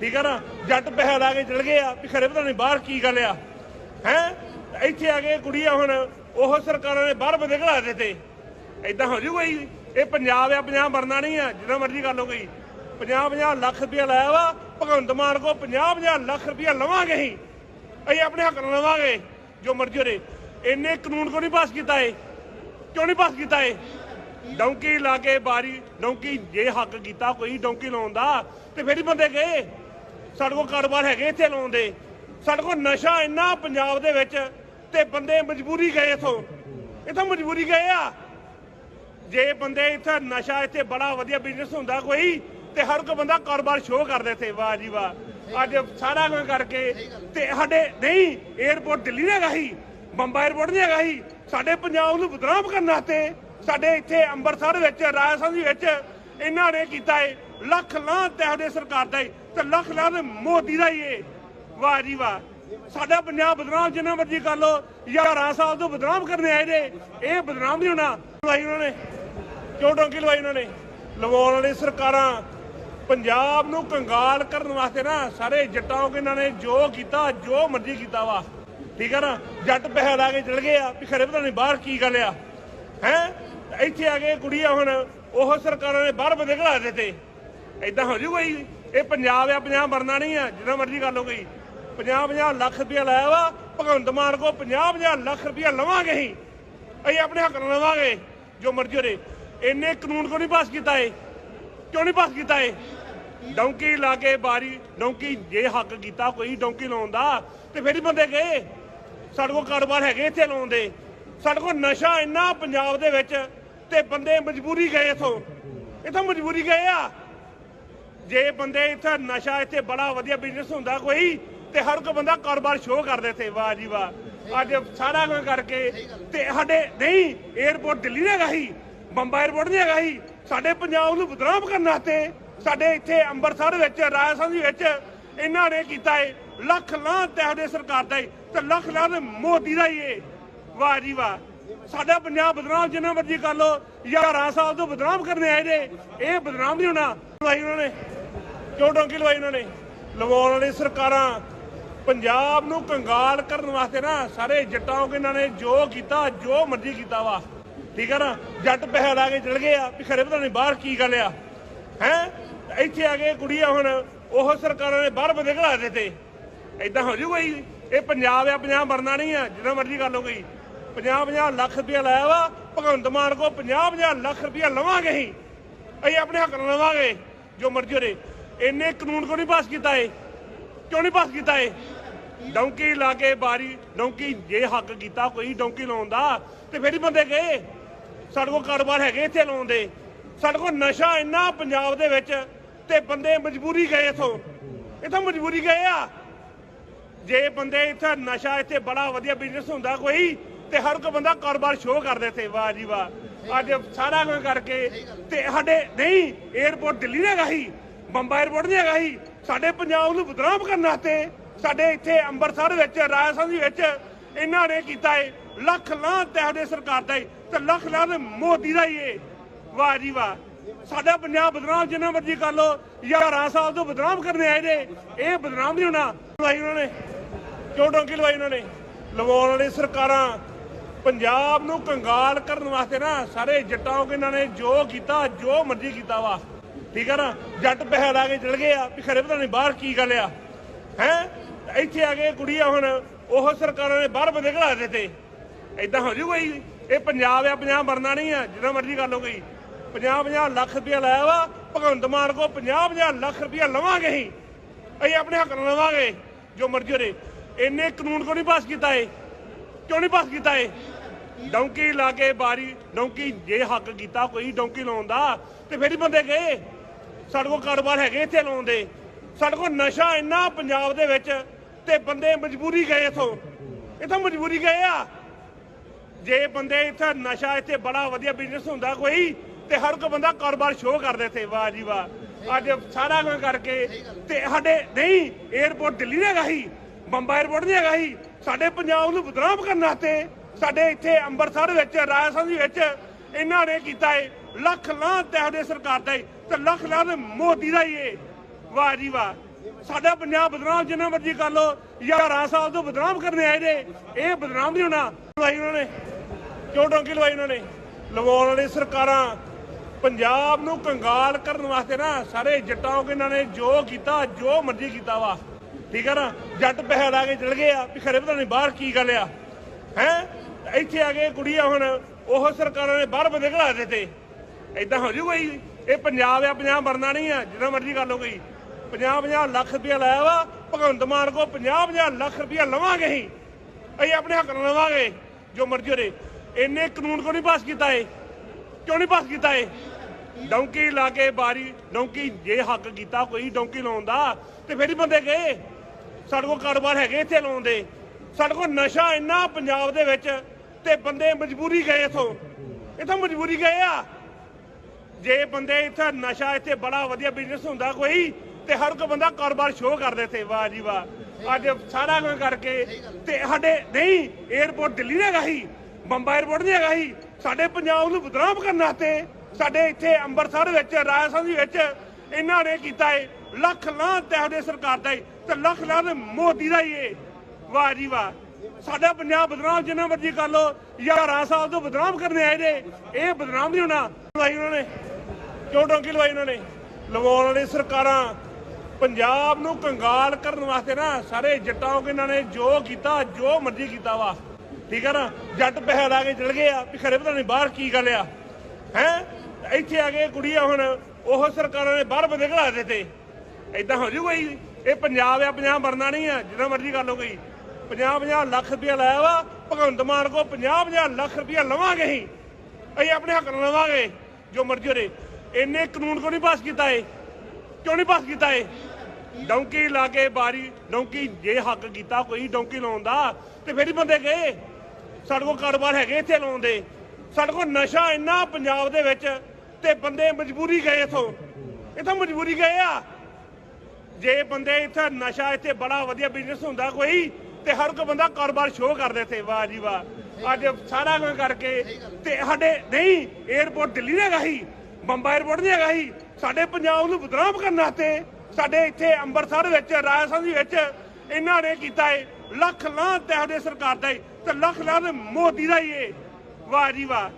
[SPEAKER 1] ਠੀਕ ਹੈ ਨਾ? ਜੱਟ ਪੈਸੇ ਲਾ ਕੇ ਚਲ ਗਏ ਆ ਵੀ ਖਰੇ ਪਤਾ ਨਹੀਂ ਬਾਹਰ ਕੀ ਗੱਲ ਆ। ਹੈ? ਇੱਥੇ ਆ ਕੇ ਕੁੜੀਆਂ ਹੁਣ ਉਹ ਸਰਕਾਰਾਂ ਨੇ ਬਾਹਰ ਬੰਦੇ ਘਲਾ ਦਿੱਤੇ। ਐਦਾਂ ਹੋ ਜੂਗਾ ਹੀ ਇਹ ਪੰਜਾਬ ਆ ਪੰਜਾਬ ਮਰਨਾ ਨਹੀਂ ਆ, ਜਿੰਨਾ ਮਰਜ਼ੀ ਗੱਲ ਹੋ ਗਈ। 50 50 ਲੱਖ ਰੁਪਇਆ ਲਾਇਆ ਵਾ, ਭਗਵੰਤ ਮਾਨ ਕੋ 50 50 ਲੱਖ ਰੁਪਇਆ ਲਵਾਂਗੇ ਹੀ ਅਸੀਂ ਆਪਣੇ ਹੱਕ ਨਾਲ ਲਵਾਂਗੇ, ਜੋ ਮਰਜ਼ੀ ਹੋਰੇ। ਇੰਨੇ ਕਾਨੂੰਨ ਕੋ ਨਹੀਂ ਪਾਸ ਕੀਤਾ ਏ ਕਿਉਂ ਨਹੀਂ ਪਾਸ ਕੀਤਾ ਏ ਡੌਂਕੀ ਲਾ ਕੇ ਬਾਰੀ, ਡੌਂਕੀ ਜੇ ਹੱਕ ਕੀਤਾ, ਕੋਈ ਡੌਂਕੀ ਲਾਉਣ ਦਾ, ਤੇ ਫਿਰ ਹੀ ਬੰਦੇ ਗਏ। ਸਾਡੇ ਕੋਲ ਕਾਰੋਬਾਰ ਹੈਗੇ ਇੱਥੇ ਲਾਉਣ ਦੇ। ਸਾਡੇ ਕੋਲ ਨਸ਼ਾ ਇੰਨਾ ਪੰਜਾਬ ਦੇ ਵਿੱਚ, ਤੇ ਬੰਦੇ ਮਜਬੂਰੀ ਗਏ ਇਥੋਂ। ਇਥੋਂ ਮਜਬੂਰੀ ਗਏ ਆ। ਜੇ ਬੰਦੇ ਇੱਥੇ ਨਸ਼ਾ, ਇੱਥੇ ਬੜਾ ਵਧੀਆ ਬਿਜ਼ਨਸ ਹੁੰਦਾ ਕੋਈ, ਤੇ ਹਰ ਕੋਈ ਬੰਦਾ ਕਾਰੋਬਾਰ ਸ਼ੋਅ ਕਰਦਾ ਇੱਥੇ। ਵਾਹ ਜੀ ਵਾਹ। ਅੱਜ ਸਾਰਾ ਕੁਝ ਕਰਕੇ, ਤੇ ਸਾਡੇ, ਨਹੀਂ 에어ਪੋਰਟ ਦਿੱਲੀ ਨੇ ਹੈਗਾ ਸੀ। ਬੰਬਾ 에어ਪੋਰਟ ਨਹੀਂ ਹੈਗਾ ਸੀ ਸਾਡੇ ਪੰਜਾਬ ਨੂੰ ਬਦਨਾਮ ਕਰਨ ਵਾਸਤੇ ਸਾਡੇ ਇੱਥੇ ਅੰਮ੍ਰਿਤਸਰ ਵਿੱਚ, ਰਾਜਸਥਾਨ ਵਿੱਚ ਇਹਨਾਂ ਨੇ ਕੀਤਾ ਏ। ਲੱਖ ਲਾਂ ਤੁਹਾਡੇ ਸਰਕਾਰ ਦਾ ਏ ਤੇ ਲੱਖ ਲਾਂ ਤੇ ਮੋਦੀ ਦਾ ਏ। ਵਾਹ ਜੀ ਵਾਹ। ਸਾਡਾ ਪੰਜਾਬ ਬਦਨਾਮ ਜਿੰਨਾ ਮਰਜ਼ੀ ਕਰ ਲੋ 11 ਸਾਹਿਬ ਤੋਂ ਬਦਨਾਮ ਕਰਨੇ ਆਏ ਨੇ। ਇਹ ਬਦਨਾਮ ਨਹੀਂ ਹੋਣਾ। ਲਵਾਈ ਉਹਨਾਂ ਨੇ। ਕਿਉਂ ਡੋਂਕੀ ਲਵਾਈ ਉਹਨਾਂ ਨੇ? ਲਵਾਉਣ ਵਾਲੀ ਸਰਕਾਰਾਂ ਪੰਜਾਬ ਨੂੰ ਕੰਗਾਲ ਕਰਨ ਵਾਸਤੇ ਨਾ ਸਾਰੇ ਜੱਟਾਂ ਨੂੰ ਇਹਨਾਂ ਨੇ ਜੋ ਕੀਤਾ, ਜੋ ਮਰਜ਼ੀ ਕੀਤਾ ਵਾ। ਠੀਕ ਆ ਨਾ? ਜੱਟ ਪੈਸਾ ਲਾ ਕੇ ਚਲ ਗਏ ਆ ਵੀ ਖਰੇ ਪਤਾ ਨਹੀਂ ਬਾਹਰ ਕੀ ਗੱਲ ਆ। ਹੈ? ਇੱਥੇ ਆ ਕੇ ਕੁੜੀਆਂ ਹੁਣ ਉਹ ਸਰਕਾਰਾਂ ਨੇ ਬਾਹਰ ਬੰਦੇ ਘਲਾ ਦਿੱਤੇ। ਐਦਾਂ ਹੋ ਜੂਗਾ ਕੋਈ ਇਹ ਪੰਜਾਬ ਆ ਪੰਜਾਬ ਮਰਨਾ ਨਹੀਂ ਆ, ਜਿੰਨਾ ਮਰਜ਼ੀ ਗੱਲ ਹੋ ਗਈ 50 50 ਲੱਖ ਰੁਪਇਆ ਲਾਇਆ ਵਾ, ਭਗਵੰਤ ਮਾਨ ਕੋ 50 50 ਲੱਖ ਰੁਪਇਆ ਲਵਾਂਗੇ ਅਸੀਂ। ਅਸੀਂ ਆਪਣੇ ਹੱਕ ਨਾਲ ਲਵਾਂਗੇ, ਜੋ ਮਰਜ਼ੀ ਹੋਰੇ। ਇੰਨੇ ਕਾਨੂੰਨ ਕੋ ਨਹੀਂ ਪਾਸ ਕੀਤਾ ਏ ਕਿਉਂ ਨਹੀਂ ਪਾਸ ਕੀਤਾ ਏ ਡੌਂਕੀ ਲਾ ਕੇ ਬਾਰੀ, ਡੌਂਕੀ ਜੇ ਹੱਕ ਕੀਤਾ, ਕੋਈ ਡੌਂਕੀ ਲਾਉਣ ਦਾ, ਤੇ ਫਿਰ ਹੀ ਬੰਦੇ ਗਏ। ਸਾਡੇ ਕੋਲ ਕਾਰੋਬਾਰ ਹੈਗੇ ਇੱਥੇ ਲੋਨ ਦੇ। ਸਾਡੇ ਕੋਲ ਨਸ਼ਾ ਇੰਨਾ ਪੰਜਾਬ ਦੇ ਵਿੱਚ ਤੇ ਬੰਦੇ ਮਜਬੂਰੀ ਗਏ ਇਥੋਂ। ਇਥੋਂ ਮਜਬੂਰੀ ਗਏ ਆ। ਜੇ ਬੰਦੇ ਇੱਥੇ ਨਸ਼ਾ ਇੱਥੇ ਬੜਾ ਵਧੀਆ ਬਿਜ਼ਨਸ ਹੁੰਦਾ ਕੋਈ, ਤੇ ਹਰ ਕੋ ਬੰਦਾ ਕਾਰੋਬਾਰ ਸ਼ੋਅ ਕਰਦੇ ਇੱਥੇ। ਵਾਹ ਜੀ ਵਾਹ। ਅੱਜ ਸਾਰਾ ਕੁਝ ਕਰਕੇ ਤੇ ਸਾਡੇ ਨਹੀਂ 에어ਪੋਰਟ ਦਿੱਲੀ ਦਾ ਹੈਗਾ ਹੀ ਬੰਬਾ 에어ਪੋਰਟ ਨਹੀਂ ਹੈਗਾ ਹੀ ਸਾਡੇ ਪੰਜਾਬ ਨੂੰ ਬਦਨਾਮ ਕਰਨ ਵਾਸਤੇ ਸਾਡੇ ਇੱਥੇ ਅੰਮ੍ਰਿਤਸਰ ਵਿੱਚ, ਰਾਜਸਥਾਨ ਵਿੱਚ ਇਹਨਾਂ ਨੇ ਕੀਤਾ ਏ। ਲੱਖ ਲਾਂ ਤੁਹਾਡੇ ਸਰਕਾਰ ਦਾ ਏ ਤੇ ਲੱਖ ਲਾਂ ਮੋਦੀ ਦਾ ਏ। ਵਾਹ ਜੀ ਵਾਹ। ਸਾਡਾ ਪੰਜਾਬ ਬਦਨਾਮ ਜਿੰਨਾ ਮਰਜ਼ੀ ਕਰ ਲੋ 11 ਸਾਲ ਤੋਂ ਬਦਨਾਮ ਕਰਨੇ ਆਏ ਨੇ। ਇਹ ਬਦਨਾਮ ਨਹੀਂ ਹੋਣਾ। ਲਵਾਈ ਉਹਨਾਂ ਨੇ। ਕਿਉਂ ਡੋਂਕੀ ਲਵਾਈ ਉਹਨਾਂ ਨੇ? ਲਵਾਉਣ ਵਾਲੀ ਸਰਕਾਰਾਂ ਪੰਜਾਬ ਨੂੰ ਕੰਗਾਲ ਕਰਨ ਵਾਸਤੇ ਨਾ ਸਾਰੇ ਜੱਟਾਂ ਕੇ ਇਹਨਾਂ ਨੇ ਜੋ ਕੀਤਾ, ਜੋ ਮਰਜ਼ੀ ਕੀਤਾ ਵਾ। ਠੀਕ ਹੈ ਨਾ? ਜੱਟ ਪੈਸੇ ਆ ਕੇ ਚਲ ਗਏ ਆ। ਵੀ ਖਰੇ ਪਤਾ ਨਹੀਂ ਬਾਹਰ ਕੀ ਗੱਲ ਆ। ਹੈ? ਇੱਥੇ ਆ ਕੇ ਕੁੜੀਆਂ ਹੁਣ ਉਹ ਸਰਕਾਰਾਂ ਨੇ ਬਾਹਰ ਬੰਦੇ ਘਲਾ ਦਿੱਤੇ ਐਦਾਂ ਹੋ ਜੂਗਾ ਕੋਈ? ਇਹ ਪੰਜਾਬ ਆ, ਪੰਜਾਬ ਮਰਨਾ ਨਹੀਂ ਆ, ਜਿੰਨਾ ਮਰਜ਼ੀ ਗੱਲ ਹੋ ਗਈ 50 50 ਲੱਖ ਰੁਪਇਆ ਲਾਇਆ ਵਾ, ਭਗਵੰਤ ਮਾਨ ਕੋ 50 50 ਲੱਖ ਰੁਪਇਆ ਲਵਾਂਗੇ ਅਸੀਂ। ਅਸੀਂ ਆਪਣੇ ਹੱਕ ਨਾਲ ਲਵਾਂਗੇ, ਜੋ ਮਰਜ਼ੀ ਹੋਰੇ। ਇੰਨੇ ਕਾਨੂੰਨ ਕੋ ਨਹੀਂ ਪਾਸ ਕੀਤਾ ਏ ਕਿਉਂ ਨਹੀਂ ਪਾਸ ਕੀਤਾ ਏ ਡੌਂਕੀ ਲਾ ਕੇ ਬਾਰੀ, ਡੌਂਕੀ ਜੇ ਹੱਕ ਕੀਤਾ ਕੋਈ ਡੌਂਕੀ ਲਾਉਣ ਦਾ, ਤੇ ਫਿਰ ਹੀ ਬੰਦੇ ਗਏ। ਸਾਡੇ ਕੋਲ ਕਾਰੋਬਾਰ ਹੈਗੇ ਇੱਥੇ ਲਾਉਣ ਦੇ। ਸਾਡੇ ਕੋਲ ਨਸ਼ਾ ਇੰਨਾ ਪੰਜਾਬ ਦੇ ਵਿੱਚ ਤੇ ਬੰਦੇ ਮਜਬੂਰੀ ਗਏ ਇਥੋਂ। ਇਥੋਂ ਮਜਬੂਰੀ ਗਏ ਆ। ਜੇ ਬੰਦੇ ਇੱਥੇ ਨਸ਼ਾ ਇੱਥੇ ਬੜਾ ਵਧੀਆ ਬਿਜ਼ਨਸ ਹੁੰਦਾ ਕੋਈ, ਤੇ ਹਰ ਕੋ ਬੰਦਾ ਕਾਰੋਬਾਰ ਸ਼ੋਅ ਕਰਦਾ ਇੱਥੇ। ਵਾਹ ਜੀ ਵਾਹ। ਅੱਜ ਸਾਰਾ ਕੁਝ ਕਰਕੇ ਤੇ ਸਾਡੇ ਨਹੀਂ 에어ਪੋਰਟ ਦਿੱਲੀ ਦਾ ਹੈਗਾ ਬੰਬਾ 에어ਪੋਰਟ ਨਹੀਂ ਹੈਗਾ ਸਾਡੇ ਪੰਜਾਬ ਨੂੰ ਬਦਨਾਮ ਕਰਨ ਵਾਸਤੇ ਸਾਡੇ ਇੱਥੇ ਅੰਮ੍ਰਿਤਸਰ ਵਿੱਚ, ਰਾਜਸਥਾਨ ਦੇ ਵਿੱਚ ਇਹਨਾਂ ਨੇ ਕੀਤਾ ਏ। ਲੱਖ ਲਾਂ ਤੇ ਸਾਡੇ ਸਰਕਾਰ ਦਾ ਏ। ਤੇ ਲੱਖ ਲਾਂ ਮੋਦੀ ਦਾ ਹੀ ਏ। ਵਾਹ ਜੀ ਵਾਹ। ਸਾਡਾ ਪੰਜਾਬ ਬਦਨਾਮ ਜਿੰਨਾ ਮਰਜ਼ੀ ਕਰ ਲੋ 11 ਸਾਲ ਤੋਂ ਬਦਨਾਮ ਕਰਨੇ ਆਏ ਨੇ। ਇਹ ਬਦਨਾਮ ਨਹੀਂ ਹੋਣਾ। ਲਵਾਈ ਉਹਨਾਂ ਨੇ। ਕਿਉਂ ਡੋਂਕੀ ਲਵਾਈ ਉਹਨਾਂ ਨੇ? ਲਵਾਉਣ ਵਾਲੀ ਸਰਕਾਰਾਂ ਪੰਜਾਬ ਨੂੰ ਕੰਗਾਲ ਕਰਨ ਵਾਸਤੇ ਨਾ ਸਾਰੇ ਜੱਟਾਂ ਨੂੰ ਇਹਨਾਂ ਨੇ ਜੋ ਕੀਤਾ, ਜੋ ਮਰਜ਼ੀ ਕੀਤਾ ਵਾ। ਠੀਕ ਹੈ ਨਾ? ਜੱਟ ਪੈਸੇ ਲਾ ਕੇ ਚਲ ਗਏ ਆ ਵੀ ਖਰੇ ਪਤਾ ਨਹੀਂ ਬਾਹਰ ਕੀ ਗੱਲ ਆ। ਹੈ? ਇੱਥੇ ਆ ਕੇ ਕੁੜੀਆਂ ਹੁਣ ਉਹ ਸਰਕਾਰਾਂ ਨੇ ਬਾਹਰ ਬੰਦੇ ਘਲਾ ਦਿੱਤੇ। ਐਦਾਂ ਹੋ ਜੂਗਾ ਹੀ ਇਹ ਪੰਜਾਬ ਆ, ਪੰਜਾਬ ਮਰਨਾ ਨਹੀਂ ਆ, ਜਿੰਨਾ ਮਰਜ਼ੀ ਕਰ ਲਓ ਕੋਈ। 50 50 ਲੱਖ ਰੁਪਇਆ ਲਾਇਆ ਵਾ, ਭਗਵੰਤ ਮਾਨ ਕੋ 50 50 ਲੱਖ ਰੁਪਇਆ ਲਵਾਂਗੇ ਅਸੀਂ। ਅਸੀਂ ਆਪਣੇ ਹੱਕ ਨਾਲ ਲਵਾਂਗੇ, ਜੋ ਮਰਜ਼ੀ ਹੋਰੇ। ਇੰਨੇ ਕਾਨੂੰਨ ਕੋ ਨਹੀਂ ਪਾਸ ਕੀਤਾ ਏ? ਕਿਉਂ ਨਹੀਂ ਪਾਸ ਕੀਤਾ ਏ? ਡੌਂਕੀ ਲਾ ਕੇ ਬਾਰੀ, ਡੌਂਕੀ ਜੇ ਹੱਕ ਕੀਤਾ, ਕੋਈ ਡੌਂਕੀ ਲਾਉਣ ਦਾ, ਤੇ ਫਿਰ ਹੀ ਬੰਦੇ ਗਏ। ਸਾਡੇ ਕੋਲ ਕਾਰੋਬਾਰ ਹੈਗੇ ਇੱਥੇ ਲਾਉਣ ਦੇ। ਸਾਡੇ ਕੋਲ ਨਸ਼ਾ ਇੰਨਾ ਪੰਜਾਬ ਦੇ ਵਿੱਚ, ਤੇ ਬੰਦੇ ਮਜਬੂਰੀ ਗਏ ਇਥੋਂ। ਇਥੋਂ ਮਜਬੂਰੀ ਗਏ ਆ। ਜੇ ਬੰਦੇ ਇੱਥੇ ਨਸ਼ਾ, ਇੱਥੇ ਬੜਾ ਵਧੀਆ ਬਿਜ਼ਨਸ ਹੁੰਦਾ ਕੋਈ ਤੇ ਹਰ ਕੋ ਬੰਦਾ ਕਾਰੋਬਾਰ ਸ਼ੋਅ ਕਰਦਾ ਇੱਥੇ। ਵਾਹ ਜੀ ਵਾਹ। ਅੱਜ ਸਾਰਾ ਕੁਝ ਕਰਕੇ ਤੇ ਸਾਡੇ ਨਹੀਂ 에어ਪੋਰਟ ਦਿੱਲੀ ਦਾ ਹੈਗਾ ਬੰਬਾ 에어ਪੋਰਟ ਨਹੀਂ ਹੈਗਾ ਸਾਡੇ ਪੰਜਾਬ ਨੂੰ ਬਦਨਾਮ ਕਰਨ ਵਾਸਤੇ ਸਾਡੇ ਇੱਥੇ ਅੰਮ੍ਰਿਤਸਰ ਵਿੱਚ, ਰਾਜਸਥਾਨ ਦੇ ਵਿੱਚ ਇਹਨਾਂ ਨੇ ਕੀਤਾ ਏ। ਲੱਖ ਲਾਂ ਤੇ ਸਰਕਾਰ ਦਾ ਤੇ ਲੱਖ ਲਾਂ ਮੋਦੀ ਦਾ ਏ। ਵਾਹ ਜੀ ਵਾਹ। ਸਾਡਾ ਪੰਜਾਬ ਬਦਨਾਮ, ਜਿੰਨਾ ਮਰਜ਼ੀ ਕਰ ਲੋ ਯਾਰ ਰਾਜ ਸਾਹਿਬ ਤੋਂ ਬਦਨਾਮ ਕਰਨੇ ਆਏ ਨੇ। ਇਹ ਬਦਨਾਮ ਨਹੀਂ ਹੋਣਾ। ਲਵਾਈ ਉਹਨਾਂ ਨੇ। ਕਿਉਂ ਡੋਂਕੀ ਲਵਾਈ ਉਹਨਾਂ ਨੇ? ਲਵਾਉਣ ਵਾਲੀ ਸਰਕਾਰਾਂ ਪੰਜਾਬ ਨੂੰ ਕੰਗਾਲ ਕਰਨ ਵਾਸਤੇ ਨਾ ਸਾਰੇ ਜੱਟਾਂ ਨੂੰ ਇਹਨਾਂ ਨੇ ਜੋ ਕੀਤਾ, ਜੋ ਮਰਜ਼ੀ ਕੀਤਾ ਵਾ। ਠੀਕ ਹੈ ਨਾ? ਜੱਟ ਪੈਸੇ ਲਾ ਕੇ ਚਲ ਗਏ ਆ ਵੀ ਖਰੇ ਪਤਾ ਨਹੀਂ ਬਾਹਰ ਕੀ ਗੱਲ ਆ। ਹੈ? ਇੱਥੇ ਆ ਕੇ ਕੁੜੀਆਂ ਹੁਣ ਉਹ ਸਰਕਾਰਾਂ ਨੇ ਬਾਹਰ ਬੰਦੇ ਘਲਾ ਦਿੱਤੇ। ਐਦਾਂ ਹੋ ਜੂਗਾ ਹੀ ਇਹ ਪੰਜਾਬ ਆ ਪੰਜਾਬ ਮਰਨਾ ਨਹੀਂ ਆ, ਜਿੰਨਾ ਮਰਜ਼ੀ ਗੱਲ ਹੋ ਗਈ 50 50 ਲੱਖ ਰੁਪਇਆ ਲਾਇਆ ਵਾ, ਭਗਵੰਤ ਮਾਨ ਕੋ 50 50 ਲੱਖ ਰੁਪਇਆ ਲਵਾਂਗੇ ਹੀ ਅਸੀਂ ਆਪਣੇ ਹੱਕ ਨਾਲ ਲਵਾਂਗੇ, ਜੋ ਮਰਜ਼ੀ ਹੋਰੇ। ਇੰਨੇ ਕਾਨੂੰਨ ਕੋ ਨਹੀਂ ਪਾਸ ਕੀਤਾ ਏ ਕਿਉਂ ਨਹੀਂ ਪਾਸ ਕੀਤਾ ਇਹ? ਡੌਂਕੀ ਲਾ ਕੇ ਬਾਰੀ, ਡੌਂਕੀ ਜੇ ਹੱਕ ਕੀਤਾ, ਕੋਈ ਡੌਂਕੀ ਲਾਉਣ ਦਾ, ਤੇ ਫਿਰ ਹੀ ਬੰਦੇ ਗਏ। ਸਾਡੇ ਕੋਲ ਕਾਰੋਬਾਰ ਹੈਗੇ ਇੱਥੇ ਲਾਉਣ ਦੇ। ਸਾਡੇ ਕੋਲ ਨਸ਼ਾ ਇੰਨਾ ਪੰਜਾਬ ਦੇ ਵਿੱਚ, ਤੇ ਬੰਦੇ ਮਜਬੂਰੀ ਗਏ ਇਥੋਂ। ਇਥੋਂ ਮਜਬੂਰੀ ਗਏ ਆ। ਜੇ ਬੰਦੇ ਇੱਥੇ ਨਸ਼ਾ, ਇੱਥੇ ਬੜਾ ਵਧੀਆ ਬਿਜ਼ਨਸ ਹੁੰਦਾ ਕੋਈ, ਤੇ ਹਰ ਕੋ ਬੰਦਾ ਕਾਰੋਬਾਰ ਸ਼ੋਅ ਕਰਦੇ ਇੱਥੇ। ਵਾਹ ਜੀ ਵਾਹ। ਅੱਜ ਸਾਰਾ ਕੁਝ ਕਰਕੇ, ਤੇ ਸਾਡੇ, ਨਹੀਂ 에어ਪੋਰਟ ਦਿੱਲੀ ਦਾ ਹੈਗਾ ਹੀ ਬੰਬਾ 에어ਪੋਰਟ ਨਹੀਂ ਹੈਗਾ ਹੀ ਸਾਡੇ ਪੰਜਾਬ ਨੂੰ ਬਦਨਾਮ ਕਰਨ ਵਾਸਤੇ ਸਾਡੇ ਇੱਥੇ ਅੰਮ੍ਰਿਤਸਰ ਵਿੱਚ, ਰਾਜਸਥਾਨ ਦੇ ਵਿੱਚ ਇਹਨਾਂ ਨੇ ਕੀਤਾ ਏ, ਲੱਖ ਲਾਂ ਤੇ ਸਰਕਾਰ ਦਾ ਤੇ ਲੱਖ ਲਾਂ ਮੋਦੀ ਦਾ ਹੀ ਏ। ਵਾਹ ਜੀ ਵਾਹ। ਸਾਡਾ ਪੰਜਾਬ ਬਦਨਾਮ, ਜਿੰਨਾ ਮਰਜ਼ੀ ਕਰ ਲੋ 11 ਸਾਲ ਤੋਂ ਬਦਨਾਮ ਕਰਨੇ ਆਏ ਨੇ। ਇਹ ਬਦਨਾਮ ਨਹੀਂ ਹੋਣਾ। ਲਵਾਈ ਉਹਨਾਂ ਨੇ। ਕਿਉਂ ਡੋਂਕੀ ਲਵਾਈ ਉਹਨਾਂ ਨੇ? ਲਵਾਉਣ ਵਾਲੀ ਸਰਕਾਰਾਂ, ਪੰਜਾਬ ਨੂੰ ਕੰਗਾਲ ਕਰਨ ਵਾਸਤੇ ਨਾ ਸਾਰੇ ਜੱਟਾਂ ਇਹਨਾਂ ਨੇ ਜੋ ਕੀਤਾ, ਜੋ ਮਰਜ਼ੀ ਕੀਤਾ ਵਾ। ਠੀਕ ਹੈ ਨਾ? ਜੱਟ ਪੈਸੇ ਲਾ ਕੇ ਚਲ ਗਏ ਆ, ਵੀ ਖਰੇ ਪਤਾ ਨਹੀਂ ਬਾਹਰ ਕੀ ਗੱਲ ਆ। ਹੈ? ਇੱਥੇ ਆ ਕੇ ਕੁੜੀਆਂ ਹੁਣ, ਉਹ ਸਰਕਾਰਾਂ ਨੇ ਬਾਹਰ ਬੰਦੇ ਘਲਾ ਦਿੱਤੇ। ਐਦਾਂ ਹੋ ਜੂਗਾ ਹੀ ਇਹ ਪੰਜਾਬ ਆ ਪੰਜਾਬ ਮਰਨਾ ਨਹੀਂ ਆ, ਜਿੰਨਾ ਮਰਜ਼ੀ ਗੱਲ ਹੋ ਗਈ। 50 50 ਲੱਖ ਰੁਪਇਆ ਲਾਇਆ ਵਾ, ਭਗਵੰਤ ਮਾਨ ਕੋ 50 50 ਲੱਖ ਰੁਪਇਆ ਲਵਾਂਗੇ ਹੀ ਅਸੀਂ ਆਪਣੇ ਹੱਕ ਨਾਲ ਲਵਾਂਗੇ, ਜੋ ਮਰਜ਼ੀ ਹੋਰੇ। ਇੰਨੇ ਕਾਨੂੰਨ ਕੋ ਨਹੀਂ ਪਾਸ ਕੀਤਾ ਏ ਕਿਉਂ ਨਹੀਂ ਪਾਸ ਕੀਤਾ ਏ ਡੌਂਕੀ ਲਾ ਕੇ ਬਾਰੀ, ਡੌਂਕੀ ਜੇ ਹੱਕ ਕੀਤਾ, ਕੋਈ ਡੌਂਕੀ ਲਾਉਣ ਦਾ, ਤੇ ਫਿਰ ਹੀ ਬੰਦੇ ਗਏ। ਸਾਡੇ ਕੋਲ ਕਾਰੋਬਾਰ ਹੈਗੇ ਇੱਥੇ ਲਾਉਣ ਦੇ। ਸਾਡੇ ਕੋਲ ਨਸ਼ਾ ਇੰਨਾ ਪੰਜਾਬ ਦੇ ਵਿੱਚ ਤੇ ਬੰਦੇ ਮਜਬੂਰੀ ਗਏ ਇਥੋਂ। ਇਥੋਂ ਮਜਬੂਰੀ ਗਏ ਆ। ਜੇ ਬੰਦੇ ਇੱਥੇ ਨਸ਼ਾ ਇੱਥੇ ਬੜਾ ਵਧੀਆ ਬਿਜ਼ਨਸ ਹੁੰਦਾ ਕੋਈ, ਤੇ ਹਰ ਕੋ ਬੰਦਾ ਕਾਰੋਬਾਰ ਸ਼ੋਅ ਕਰਦਾ ਇੱਥੇ। ਵਾਹ ਜੀ ਵਾਹ। ਅੱਜ ਸਾਰਾ ਕੁਝ ਕਰਕੇ ਤੇ ਸਾਡੇ ਨਹੀਂ 에어ਪੋਰਟ ਦਿੱਲੀ ਦਾ ਗਾਹੀ ਬੰਬਾ 에어ਪੋਰਟ ਨਹੀਂ ਹੈਗਾ ਹੀ ਸਾਡੇ ਪੰਜਾਬ ਨੂੰ ਬਦਨਾਮ ਕਰਨ ਵਾਸਤੇ ਸਾਡੇ ਇੱਥੇ ਅੰਮ੍ਰਿਤਸਰ ਵਿੱਚ, ਰਾਜਸਥਾਨ ਦੇ ਵਿੱਚ ਇਹਨਾਂ ਨੇ ਕੀਤਾ ਹੈ ਲੱਖ ਲਾਂ ਤੇ ਸਾਡੇ ਸਰਕਾਰ ਦਾ ਏ ਤੇ ਲੱਖ ਮੋਦੀ ਦਾ ਹੀ ਏ ਵਾਹ ਜੀ ਵਾਹ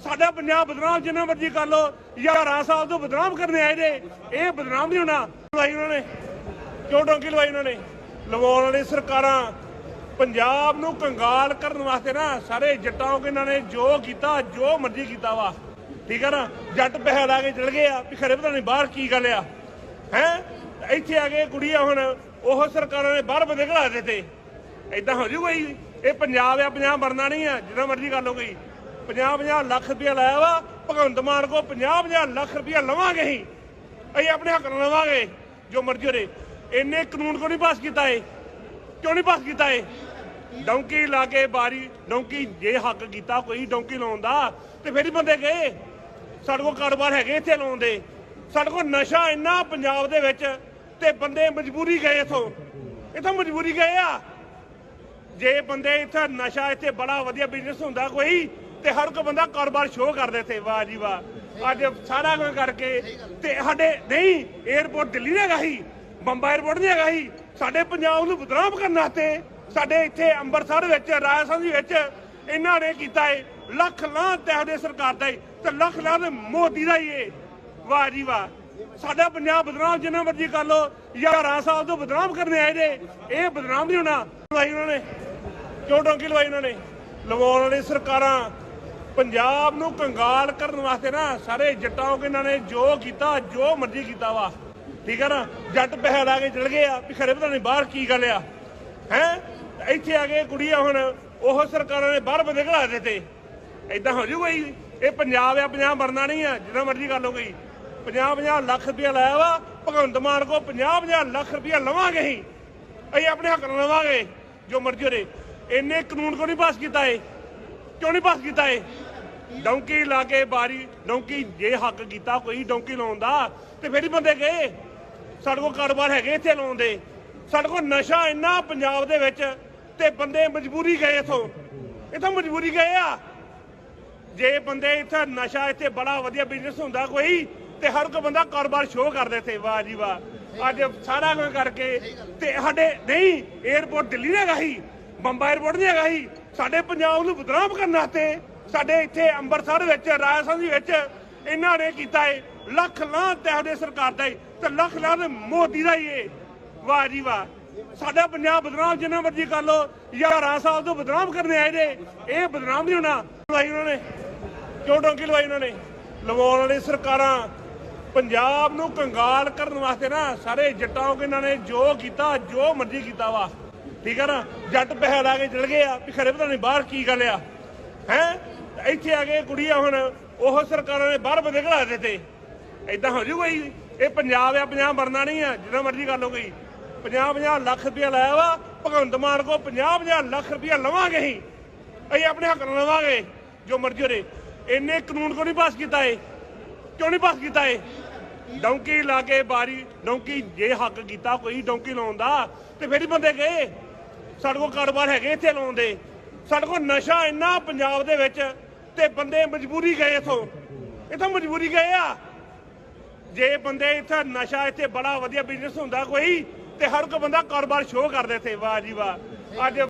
[SPEAKER 1] ਸਾਡਾ ਪੰਜਾਬ ਬਦਨਾਮ ਜਿੰਨਾ ਮਰਜ਼ੀ ਕਰ ਲੋ 11 ਸਾਲ ਤੋਂ ਬਦਨਾਮ ਕਰਨੇ ਆਏ ਨੇ। ਇਹ ਬਦਨਾਮ ਨਹੀਂ ਹੋਣਾ। ਲਵਾਈ ਉਹਨਾਂ ਨੇ। ਕਿਉਂ ਡੋਂਕੀ ਲਵਾਈ ਉਹਨਾਂ ਨੇ? ਲਵਾਉਣ ਵਾਲੀ ਸਰਕਾਰਾਂ ਪੰਜਾਬ ਨੂੰ ਕੰਗਾਲ ਕਰਨ ਵਾਸਤੇ ਨਾ ਸਾਰੇ ਜੱਟਾਂ ਨੂੰ ਇਹਨਾਂ ਨੇ ਜੋ ਕੀਤਾ, ਜੋ ਮਰਜ਼ੀ ਕੀਤਾ ਵਾ। ਠੀਕ ਹੈ ਨਾ? ਜੱਟ ਪੈਸੇ ਲਾ ਕੇ ਚਲ ਗਏ ਆ, ਵੀ ਖਰੇ ਪਤਾ ਨਹੀਂ ਬਾਹਰ ਕੀ ਗੱਲ ਆ। ਹੈ? ਇੱਥੇ ਆ ਕੇ ਕੁੜੀਆਂ ਹੁਣ ਉਹ ਸਰਕਾਰਾਂ ਨੇ ਬਾਹਰ ਬੰਦੇ ਘਲਾ ਦਿੱਤੇ। ਐਦਾਂ ਹੋ ਜੂਗਾ ਹੀ ਇਹ ਪੰਜਾਬ ਆ ਪੰਜਾਬ ਮਰਨਾ ਨਹੀਂ ਆ, ਜਿੰਨਾ ਮਰਜ਼ੀ ਗੱਲ ਹੋ ਗਈ 50 50 ਲੱਖ ਰੁਪਇਆ ਲਾਇਆ ਵਾ, ਭਗਵੰਤ ਮਾਨ ਕੋ 50 50 ਲੱਖ ਰੁਪਇਆ ਲਵਾਂਗੇ ਹੀ ਅਸੀਂ ਆਪਣੇ ਹੱਕ ਨਾਲ ਲਵਾਂਗੇ, ਜੋ ਮਰਜ਼ੀ ਹੋਰੇ। ਇੰਨੇ ਕਾਨੂੰਨ ਕੋ ਨਹੀਂ ਪਾਸ ਕੀਤਾ ਏ ਕਿਉਂ ਨਹੀਂ ਪਾਸ ਕੀਤਾ ਏ ਡੌਂਕੀ ਲਾ ਕੇ ਬਾਰੀ, ਡੌਂਕੀ ਜੇ ਹੱਕ ਕੀਤਾ, ਕੋਈ ਡੌਂਕੀ ਲਾਉਣ ਦਾ, ਤੇ ਫਿਰ ਹੀ ਬੰਦੇ ਗਏ। ਸਾਡੇ ਕੋਲ ਕਾਰੋਬਾਰ ਹੈਗੇ ਇੱਥੇ ਲਾਉਣ ਦੇ। ਸਾਡੇ ਕੋਲ ਨਸ਼ਾ ਇੰਨਾ ਪੰਜਾਬ ਦੇ ਵਿੱਚ, ਤੇ ਬੰਦੇ ਮਜਬੂਰੀ ਗਏ ਇਥੋਂ। ਇਥੋਂ ਮਜਬੂਰੀ ਗਏ ਆ। ਜੇ ਬੰਦੇ ਇੱਥੇ ਨਸ਼ਾ ਇੱਥੇ ਬੜਾ ਵਧੀਆ ਬਿਜ਼ਨਸ ਹੁੰਦਾ ਕੋਈ, ਤੇ ਹਰ ਕੋ ਬੰਦਾ ਕਾਰੋਬਾਰ ਸ਼ੋਅ ਕਰਦਾ ਇੱਥੇ, ਵਾਹ ਜੀ ਵਾਹ। ਅੱਜ ਸਾਰਾ ਕੁਝ ਕਰਕੇ, ਤੇ ਸਾਡੇ, ਨਹੀਂ 에어ਪੋਰਟ ਦਿੱਲੀ ਦਾ ਹੈਗਾ ਬੰਬਾ 에어ਪੋਰਟ ਨਹੀਂ ਹੈਗਾ ਹੀ ਸਾਡੇ ਪੰਜਾਬ ਨੂੰ ਬਦਨਾਮ ਕਰਨ ਵਾਸਤੇ, ਸਾਡੇ ਇੱਥੇ ਅੰਮ੍ਰਿਤਸਰ ਵਿੱਚ, ਰਾਜਸਥਾਨ ਵਿੱਚ ਇਹਨਾਂ ਨੇ ਕੀਤਾ ਏ, ਲੱਖ ਲਾਂ ਤਹਿਦੇ ਸਰਕਾਰ ਦਾ ਏ, ਤੇ ਲੱਖ ਲਾਂ ਦੇ ਮੋਦੀ ਦਾ ਏ ਵਾਹ ਜੀ ਵਾਹ। ਸਾਡਾ ਪੰਜਾਬ ਬਦਨਾਮ ਜਿੰਨਾ ਮਰਜ਼ੀ ਕਰ ਲੋ ਯਾਰ ਸਾਲ ਤੋਂ ਬਦਨਾਮ ਕਰਨੇ ਆਏ ਨੇ ਇਹ ਬਦਨਾਮ ਨਹੀਂ ਹੋਣਾ। ਉਹਨਾਂ ਨੇ ਕਿਉਂ ਡੋਂਕੀ ਲਵਾਈ ਇਹਨਾਂ ਨੇ? ਲਵਾਉਣ ਵਾਲੀ ਸਰਕਾਰਾਂ ਪੰਜਾਬ ਨੂੰ ਕੰਗਾਲ ਕਰਨ ਵਾਸਤੇ ਨਾ ਸਾਰੇ ਜੱਟਾਂ ਨੂੰ ਇਹਨਾਂ ਨੇ ਜੋ ਕੀਤਾ, ਜੋ ਮਰਜ਼ੀ ਕੀਤਾ ਵਾ। ਠੀਕ ਹੈ ਨਾ? ਜੱਟ ਪੈਸੇ ਲਾ ਕੇ ਚਲ ਗਏ ਆ, ਵੀ ਖਰੇ ਪਤਾ ਨਹੀਂ ਬਾਹਰ ਕੀ ਗੱਲ ਆ। ਹੈ? ਇੱਥੇ ਆ ਕੇ ਕੁੜੀਆਂ ਹੁਣ ਉਹ ਸਰਕਾਰਾਂ ਨੇ ਬਾਹਰ ਬੰਦੇ ਘਲਾ ਦਿੱਤੇ। ਐਦਾਂ ਹੋ ਜੂਗਾ ਹੀ ਇਹ ਪੰਜਾਬ ਆ, ਪੰਜਾਬ ਮਰਨਾ ਨਹੀਂ ਆ, ਜਿੰਨਾ ਮਰਜ਼ੀ ਗੱਲ ਲਓ ਕੋਈ 50 50 ਲੱਖ ਰੁਪਇਆ ਲਾਇਆ ਵਾ, ਭਗਵੰਤ ਮਾਨ ਕੋ 50 50 ਲੱਖ ਰੁਪਇਆ ਲਵਾਂਗੇ ਹੀ ਅਸੀਂ ਆਪਣੇ ਹੱਕ ਨਾਲ ਲਵਾਂਗੇ, ਜੋ ਮਰਜ਼ੀ ਹੋਰੇ ਇੰਨੇ ਕਾਨੂੰਨ ਕਿਉਂ ਨਹੀਂ ਪਾਸ ਕੀਤਾ ਏ ਕਿਉਂ ਨਹੀਂ ਪਾਸ ਕੀਤਾ ਏ ਡੌਂਕੀ ਲਾ ਕੇ ਬਾਰੀ, ਡੌਂਕੀ ਜੇ ਹੱਕ ਕੀਤਾ, ਕੋਈ ਡੌਂਕੀ ਲਾਉਣ ਦਾ, ਤੇ ਫਿਰ ਹੀ ਬੰਦੇ ਗਏ। ਸਾਡੇ ਕੋਲ ਕਾਰੋਬਾਰ ਹੈਗੇ ਇੱਥੇ ਲਾਉਣ ਦੇ। ਸਾਡੇ ਕੋਲ ਨਸ਼ਾ ਇੰਨਾ ਪੰਜਾਬ ਦੇ ਵਿੱਚ, ਤੇ ਬੰਦੇ ਮਜਬੂਰੀ ਗਏ ਇਥੋਂ। ਇਥੋਂ ਮਜਬੂਰੀ ਗਏ ਆ। ਜੇ ਬੰਦੇ ਇੱਥੇ ਨਸ਼ਾ, ਇੱਥੇ ਬੜਾ ਵਧੀਆ ਬਿਜ਼ਨਸ ਹੁੰਦਾ ਕੋਈ, ਤੇ ਹਰ ਕੋਈ ਬੰਦਾ ਕਾਰੋਬਾਰ ਸ਼ੋਅ ਕਰਦਾ ਇੱਥੇ। ਵਾਹ ਜੀ ਵਾਹ। ਅੱਜ ਸਾਰਾ ਕੰਮ ਕਰਕੇ, ਤੇ ਸਾਡੇ, ਨਹੀਂ 에어ਪੋਰਟ ਦਿੱਲੀ ਦਾ ਹੈਗਾ ਸੀ। ਬੰਬਾ 에어ਪੋਰਟ ਨਹੀਂ ਹੈਗਾ ਸੀ। ਸਾਡੇ ਪੰਜਾਬ ਨੂੰ ਬਦਨਾਮ ਕਰਨ ਵਾਸਤੇ ਸਾਡੇ ਇੱਥੇ ਅੰਮ੍ਰਿਤਸਰ ਵਿੱਚ, ਰਾਜਸਥਾਨ ਦੇ ਵਿੱਚ ਇਹਨਾਂ ਨੇ ਕੀਤਾ ਏ। ਲੱਖ ਲਾਂ ਤੇ ਸਰਕਾਰ ਦਾ ਏ ਤੇ ਲੱਖ ਲਾਂ ਮੋਦੀ ਦਾ ਏ। ਵਾਹ ਜੀ ਵਾਹ। ਸਾਡਾ ਪੰਜਾਬ ਬਦਨਾਮ ਜਿੰਨਾ ਮਰਜ਼ੀ ਕਰ ਲੋ 11 ਸਾਲ ਤੋਂ ਬਦਨਾਮ ਕਰਨੇ ਆਏ ਨੇ। ਇਹ ਬਦਨਾਮ ਨਹੀਂ ਹੋਣਾ। ਲਵਾਈ ਉਹਨਾਂ ਨੇ। ਕਿਉਂ ਡੋਂਕੀ ਲਵਾਈ ਉਹਨਾਂ ਨੇ? ਲਵਾਉਣ ਵਾਲੀ ਸਰਕਾਰਾਂ ਪੰਜਾਬ ਨੂੰ ਕੰਗਾਲ ਕਰਨ ਵਾਸਤੇ ਨਾ ਸਾਰੇ ਜੱਟਾਂ ਇਹਨਾਂ ਨੇ ਜੋ ਕੀਤਾ, ਜੋ ਮਰਜ਼ੀ ਕੀਤਾ ਵਾ। ਠੀਕ ਹੈ ਨਾ? ਜੱਟ ਪੈਸਾ ਲਾ ਕੇ ਚਲ ਗਏ ਆ ਵੀ ਖਰੇ ਪਤਾ ਨਹੀਂ ਬਾਹਰ ਕੀ ਗੱਲ ਆ। ਹੈ? ਇੱਥੇ ਆ ਕੇ ਕੁੜੀਆਂ ਹੁਣ, ਉਹ ਸਰਕਾਰਾਂ ਨੇ ਬਾਹਰ ਬੰਦੇ ਘਲਾ ਦਿੱਤੇ। ਐਦਾਂ ਹੋ ਜੂਗਾ ਹੀ ਇਹ ਪੰਜਾਬ ਆ ਪੰਜਾਬ ਮਰਨਾ ਨਹੀਂ ਆ, ਜਿੰਨਾ ਮਰਜ਼ੀ ਗੱਲ ਹੋ ਗਈ। 50 50 ਲੱਖ ਰੁਪਇਆ ਲਾਇਆ ਵਾ, ਭਗਵੰਤ ਮਾਨ ਕੋ 50 50 ਲੱਖ ਰੁਪਇਆ ਲਵਾਂਗੇ ਹੀ ਅਸੀਂ ਆਪਣੇ ਹੱਕ ਨਾਲ ਲਵਾਂਗੇ, ਜੋ ਮਰਜ਼ੀ ਹੋਰੇ। ਇੰਨੇ ਕਾਨੂੰਨ ਕੋ ਨਹੀਂ ਪਾਸ ਕੀਤਾ ਏ ਕਿਉਂ ਨਹੀਂ ਪਾਸ ਕੀਤਾ ਏ ਡੌਂਕੀ ਲਾ ਕੇ ਬਾਰੀ, ਡੌਂਕੀ ਜੇ ਹੱਕ ਕੀਤਾ, ਕੋਈ ਡੌਂਕੀ ਲਾਉਣ ਦਾ, ਤੇ ਫਿਰ ਹੀ ਬੰਦੇ ਗਏ। ਸਾਡੇ ਕੋਲ ਕਾਰੋਬਾਰ ਹੈਗੇ ਇੱਥੇ ਲਾਉਣ ਦੇ। ਸਾਡੇ ਕੋਲ ਨਸ਼ਾ ਇੰਨਾ ਪੰਜਾਬ ਦੇ ਵਿੱਚ ਤੇ ਬੰਦੇ ਮਜਬੂਰੀ ਗਏ ਇਥੋਂ। ਇਥੋਂ ਮਜਬੂਰੀ ਗਏ ਆ। ਜੇ ਬੰਦੇ ਇੱਥੇ ਨਸ਼ਾ ਇੱਥੇ ਬੜਾ ਵਧੀਆ ਬਿਜ਼ਨਸ ਹੁੰਦਾ ਕੋਈ, ਤੇ ਹਰ ਕੋਈ ਬੰਦਾ ਕਾਰੋਬਾਰ ਸ਼ੋਅ ਕਰਦੇ ਇੱਥੇ। ਵਾਹ ਜੀ ਵਾਹ। ਅੱਜ